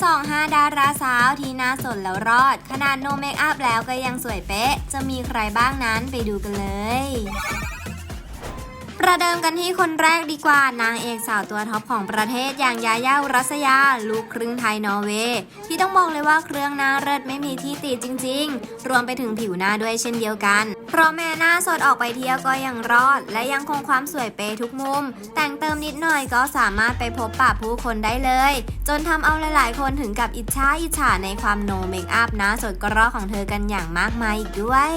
2 5ดาราสาวที่น่าสนแล้วรอด ขนาดโนเมคอัพแล้วก็ยังสวยเป๊ะ จะมีใครบ้างนั้นไปดูกันเลย ประเดิมกันที่คนแรกดีกว่านางเอกสาวตัวท็อปของประเทศอย่างยาย่ารัสยา ลูกครึ่งไทยนอร์เวย์ที่ต้องบอกเลยว่าเครื่องหน้าเลิศไม่มีที่ติจริง ๆ รวมไปถึงผิวหน้าด้วยเช่นเดียวกัน เพราะแม่หน้าสดออกไปเที่ยวก็ยังรอด และยังคงความสวยเปย์ทุกมุม แต่งเติมนิดหน่อยก็สามารถไปพบปะผู้คนได้เลย จนทำเอาหลาย ๆ คนถึงกับอิจฉาอิจฉาในความโนเมคอัพหน้าสดกระรอกของเธอกันอย่างมากมายอีกด้วย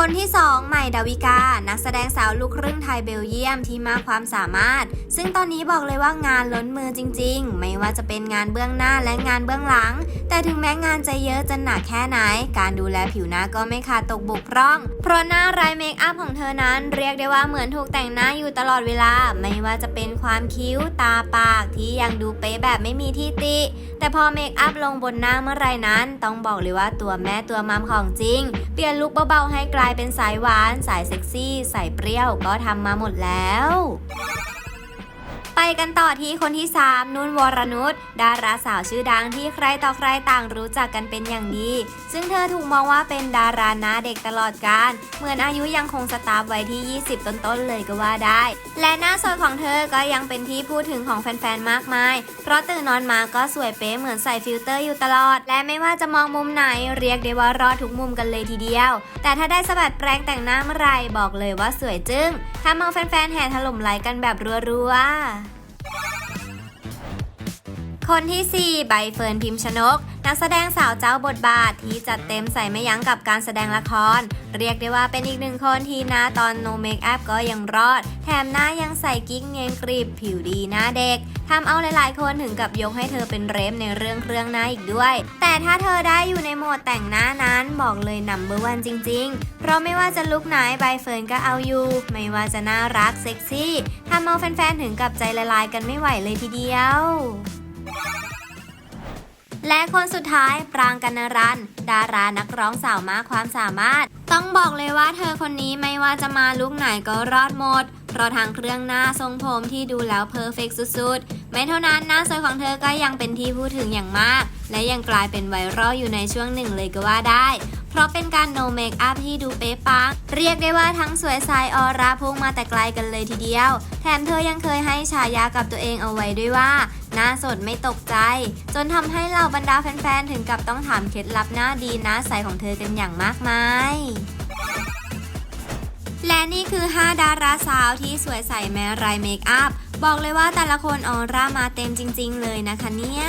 คนที่ 2 ใหม่ดาวิกา นักแสดงสาวลูกครึ่งไทยเบลเยียมที่มากความสามารถ ซึ่งตอนนี้บอกเลยว่างานล้นมือจริง ๆ ไม่ว่าจะเป็นงานเบื้องหน้าและงานเบื้องหลัง แต่ถึงแม้งานจะเยอะจะหนักแค่ไหน การดูแลผิวหน้าก็ไม่ขาดตกบกพร่อง เพราะหน้าไรเมคอัพของเธอนั้นเรียกได้ว่าเหมือนถูกแต่งหน้าอยู่ตลอดเวลา ไม่ว่าจะเป็นความคิ้วตาปากที่ยังดูเป๊ะแบบไม่มีที่ติ แต่พอเมคอัพลงบนหน้าเมื่อไรนั้น ต้องบอกเลยว่าตัวแม่ตัวมัมของจริง เปลี่ยนลุคเบาๆให้กลายายเป็นสายหวาน สายเซ็กซี่ สายเปรี้ยวก็ทำมาหมดแล้ว ไปกันต่อที่คนที่ 3 นุ่นวรนุชดาราสาวชื่อดังที่ใครต่อใครต่างรู้จักกันเป็นอย่างดี ซึ่งเธอถูกมองว่าเป็นดาราหน้าเด็กตลอดกาลเหมือนอายุยังคงสตาร์ไว้ที่ 20 ต้นๆเลยก็ว่าได้ และหน้าสดของเธอก็ยังเป็นที่พูดถึงของแฟนๆมากมาย เพราะตื่นนอนมาก็สวยเป๊ะเหมือนใส่ฟิลเตอร์อยู่ตลอด และไม่ว่าจะมองมุมไหนเรียกได้ว่ารอดทุกมุมกันเลยทีเดียว แต่ถ้าได้สะบัดแปรงแต่งหน้าเมื่อไรบอกเลยว่าสวยจึ้งทำเอาแฟนๆแห่ถล่มไลค์กันแบบรัวๆ คนที่ 4 ใบเฟิร์นพิมพ์ชนก นักแสดงสาวเจ้าบทบาทที่จัดเต็มใส่ไม่ยั้งกับการแสดงละคร เรียกได้ว่าเป็นอีกหนึ่งคนที่หน้าตอนโนเมคอัพก็ยังรอด แถมหน้ายังใส่กิ๊กเงียนกรีบผิวดีหน้าเด็กทำเอาหลายๆ คนถึงกับยกให้เธอเป็นเรฟในเรื่องเครื่องหน้าอีกด้วย แต่ถ้าเธอได้อยู่ในโหมดแต่งหน้านั้นบอกเลยนัมเบอร์วันจริง ๆ เพราะไม่ว่าจะลุคไหนใบเฟิร์นก็เอาอยู่ ไม่ว่าจะน่ารักเซ็กซี่ทำเอาแฟนๆถึงกับใจละลายกันไม่ไหวเลยทีเดียว และคนสุดท้ายปรางกันนรัน ดารานักร้องสาวมากความสามารถ ต้องบอกเลยว่าเธอคนนี้ไม่ว่าจะมาลุกไหนก็รอดหมด เพราะทางเครื่องหน้าทรงผมที่ดูแล้วเพอร์เฟกสุดๆ ไม่เท่านั้นหน้าสวยของเธอก็ยังเป็นที่พูดถึงอย่างมาก และยังกลายเป็นไวรัลอยู่ในช่วงหนึ่งเลยก็ว่าได้เพราะเป็นการโนเมคอัพที่ดูเป๊ะปัง เรียกได้ว่าทั้งสวยสายออร่าพุ่งมาแต่ไกลกันเลยทีเดียว แถมเธอยังเคยให้ฉายากับตัวเองเอาไว้ด้วยว่า หน้าสดไม่ตกใจ จนทำให้เหล่าบรรดาแฟนๆ ถึงกับต้องถามเคล็ดลับหน้าดีหน้าใสของเธอกันอย่างมากมายและนี่คือ 5 ดาราสาวที่สวยใสแม้ไรเมคอัพ บอกเลยว่าแต่ละคนออร่ามาเต็มจริง ๆ เลยนะคะเนี่ย